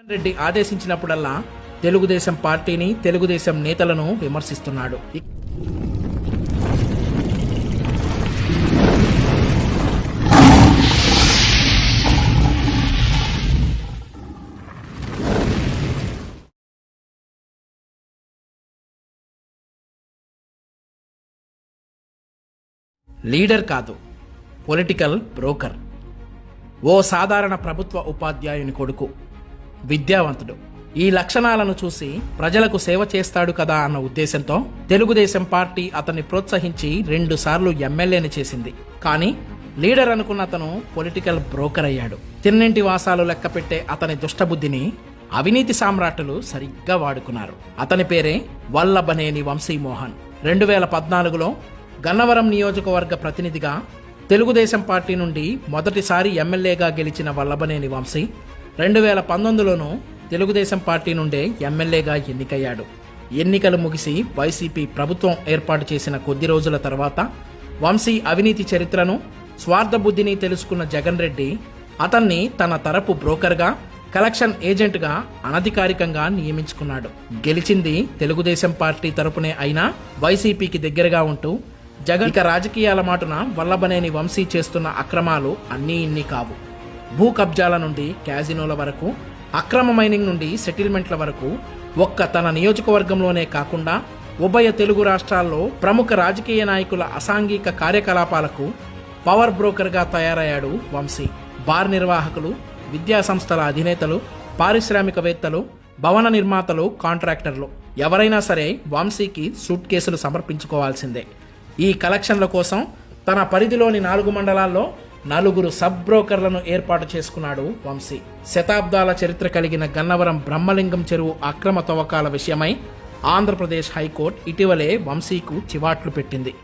జగన్ రెడ్డి ఆదేశించినప్పుడల్లా తెలుగుదేశం పార్టీని తెలుగుదేశం నేతలను విమర్శిస్తున్నాడు. లీడర్ కాదు పొలిటికల్ బ్రోకర్. ఓ సాధారణ ప్రభుత్వ ఉపాధ్యాయుని కొడుకు. విద్యావంతుడు. ఈ లక్షణాలను చూసి ప్రజలకు సేవ చేస్తాడు కదా అన్న ఉద్దేశంతో తెలుగుదేశం పార్టీ అతన్ని ప్రోత్సహించి రెండు సార్లు ఎమ్మెల్యేని చేసింది. కానీ లీడర్ అనుకున్న అతను పొలిటికల్ బ్రోకర్ అయ్యాడు. తిన్నింటి వాసాలు లెక్కపెట్టే అతని దుష్టబుద్ధిని అవినీతి సామ్రాట్లు సరిగ్గా వాడుకున్నారు. అతని పేరే వల్లభనేని వంశీమోహన్. రెండు వేల పద్నాలుగులో గన్నవరం నియోజకవర్గ ప్రతినిధిగా తెలుగుదేశం పార్టీ నుండి మొదటిసారి ఎమ్మెల్యేగా గెలిచిన వల్లభనేని వంశీ రెండు వేల పంతొమ్మిదిలోనూ తెలుగుదేశం పార్టీ నుండే ఎమ్మెల్యేగా ఎన్నికయ్యాడు. ఎన్నికలు ముగిసి వైసీపీ ప్రభుత్వం ఏర్పాటు చేసిన కొద్ది రోజుల తర్వాత వంశీ అవినీతి చరిత్రను స్వార్థ బుద్ధిని తెలుసుకున్న జగన్ రెడ్డి అతన్ని తన తరపు బ్రోకర్గా కలెక్షన్ ఏజెంట్గా అనధికారికంగా నియమించుకున్నాడు. గెలిచింది తెలుగుదేశం పార్టీ తరపునే అయినా వైసీపీకి దగ్గరగా ఉంటూ జగన్ రాజకీయాల మాటున వల్లభనేని వంశీ చేస్తున్న అక్రమాలు అన్నీ ఇన్ని కావు. భూ కబ్జాల నుండి క్యాజినోల వరకు అక్రమ మైనింగ్ నుండి సెటిల్మెంట్ల వరకు ఒక్క తన నియోజకవర్గంలోనే కాకుండా ఉభయ తెలుగు రాష్ట్రాల్లో ప్రముఖ రాజకీయ నాయకుల అసాంఘిక కార్యకలాపాలకు పవర్ బ్రోకర్గా తయారయ్యాడు వంశీ. బార్ నిర్వాహకులు విద్యా సంస్థల అధినేతలు పారిశ్రామికవేత్తలు భవన నిర్మాతలు కాంట్రాక్టర్లు. ఎవరైనా సరే వంశీకి సూట్ కేసులు సమర్పించుకోవాల్సిందే. ఈ కలెక్షన్ల కోసం తన పరిధిలోని నాలుగు మండలాల్లో నలుగురు సబ్ బ్రోకర్లను ఏర్పాటు చేసుకున్నాడు వంశీ. శతాబ్దాల చరిత్ర కలిగిన గన్నవరం బ్రహ్మలింగం చెరువు అక్రమ తవ్వకాల విషయమై ఆంధ్రప్రదేశ్ హైకోర్టు ఇటీవలే వంశీకు చివాట్లు పెట్టింది.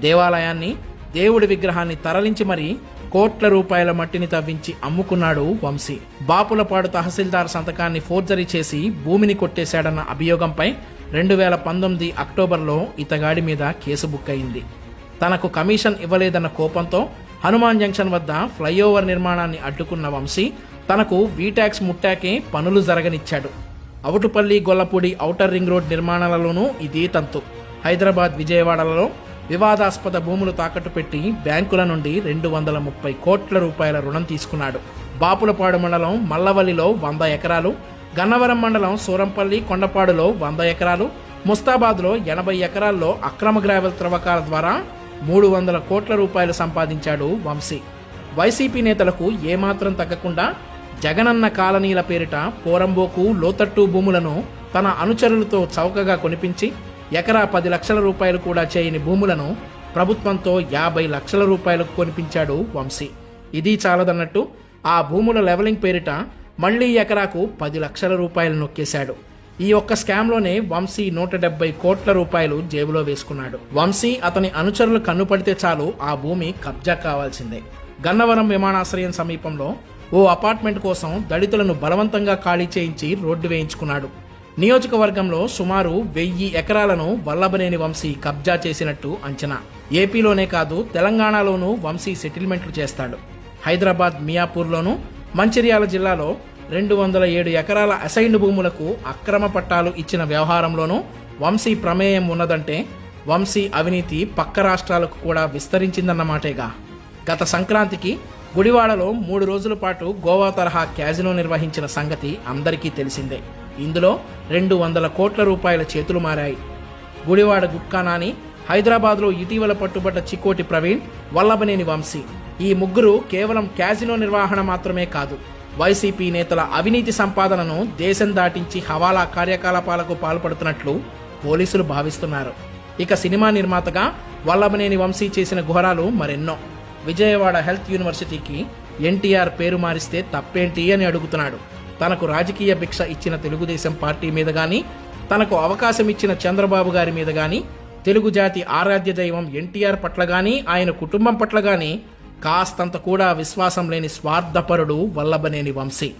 దేవాలయాన్ని దేవుడి విగ్రహాన్ని తరలించి మరీ కోట్ల రూపాయల మట్టిని తవ్వించి అమ్ముకున్నాడు వంశీ. బాపులపాడు తహసీల్దార్ సంతకాన్ని ఫోర్జరీ చేసి భూమిని కొట్టేశాడన్న అభియోగంపై రెండు వేల పంతొమ్మిది అక్టోబర్లో ఇతగాడి మీద కేసు బుక్ అయింది తనకు కమిషన్ ఇవ్వలేదన్న కోపంతో హనుమాన్ జంక్షన్ వద్ద ఫ్లైఓవర్ నిర్మాణాన్ని అడ్డుకున్న వంశీ తనకు వీటాక్స్ ముట్టాకే పనులు జరగనిచ్చాడు. Avutupalli Gollapudi outer ring road నిర్మాణాలలోనూ ఇదే తంతు. హైదరాబాద్ విజయవాడలలో వివాదాస్పద భూములు తాకట్టు పెట్టి బ్యాంకుల నుండి రెండు వందల ముప్పై కోట్ల రూపాయల రుణం తీసుకున్నాడు. బాపులపాడు మండలం మల్లవల్లిలో వంద ఎకరాలు గన్నవరం మండలం సూరంపల్లి కొండపాడులో వంద ఎకరాలు ముస్తాబాద్లో ఎనభై ఎకరాల్లో అక్రమ గ్రావెల్ త్రవ్వకాల ద్వారా మూడు వందల కోట్ల రూపాయలు సంపాదించాడు వంశీ. వైసీపీ నేతలకు ఏమాత్రం తగ్గకుండా జగనన్న కాలనీల పేరిట పోరంబోకు లోతట్టు భూములను తన అనుచరులతో చౌకగా కొనిపించి ఎకరా పది లక్షల రూపాయలు కూడా చేయని భూములను ప్రభుత్వంతో యాభై లక్షల రూపాయలకు కొనిపించాడు వంశీ. ఇది చాలదన్నట్టు ఆ భూముల లెవలింగ్ పేరిట మళ్ళీ ఎకరాకు పది లక్షల రూపాయలు నొక్కేశాడు. ఈ ఒక్క స్కామ్లోనే వంశీ నూట డెబ్బై కోట్ల రూపాయలు జేబులో వేసుకున్నాడు. వంశీ అతని అనుచరులు కన్నుపడితే చాలు ఆ భూమి కబ్జా కావాల్సిందే. గన్నవరం విమానాశ్రయం సమీపంలో ఓ అపార్ట్మెంట్ కోసం దళితులను బలవంతంగా ఖాళీ చేయించి రోడ్డు వేయించుకున్నాడు. నియోజకవర్గంలో సుమారు వెయ్యి ఎకరాలను వల్లభనేని వంశీ కబ్జా చేసినట్టు అంచనా. ఏపీలోనే కాదు తెలంగాణలోనూ వంశీ సెటిల్మెంట్లు చేస్తాడు. హైదరాబాద్ మియాపూర్లోనూ మంచిర్యాల జిల్లాలో రెండు వందల ఏడు ఎకరాల అసైన్డ్ భూములకు అక్రమ పట్టాలు ఇచ్చిన వ్యవహారంలోనూ వంశీ ప్రమేయం ఉన్నదంటే వంశీ అవినీతి పక్క రాష్ట్రాలకు కూడా విస్తరించిందన్నమాటేగా గత సంక్రాంతికి గుడివాడలో మూడు రోజుల పాటు గోవా తరహా క్యాజినో నిర్వహించిన సంగతి అందరికీ తెలిసిందే. ఇందులో రెండు వందల కోట్ల రూపాయల చేతులు మారాయి. గుడివాడ గుట్కానాని హైదరాబాద్లో ఇటీవల పట్టుబడ్డ చిక్కోటి ప్రవీణ్ వల్లభనేని వంశీ. ఈ ముగ్గురు కేవలం క్యాజినో నిర్వహణ మాత్రమే కాదు వైసీపీ నేతల అవినీతి సంపాదనను దేశం దాటించి హవాలా కార్యకలాపాలకు పాల్పడుతున్నట్లు పోలీసులు భావిస్తున్నారు. ఇక సినిమా నిర్మాతగా వల్లభనేని వంశీ చేసిన ఘోరాలు మరెన్నో. విజయవాడ హెల్త్ యూనివర్సిటీకి ఎన్టీఆర్ పేరు మారిస్తే తప్పేంటి అని అడుగుతున్నాడు. తనకు రాజకీయ భిక్ష ఇచ్చిన తెలుగుదేశం పార్టీ మీద గాని తనకు అవకాశం ఇచ్చిన చంద్రబాబు గారి మీద గాని తెలుగు జాతి ఆరాధ్య దైవం ఎన్టీఆర్ పట్ల గాని ఆయన కుటుంబం పట్ల గాని కాస్తంత కూడా విశ్వాసం లేని స్వార్థపరుడు వల్లభనేని వంశీ.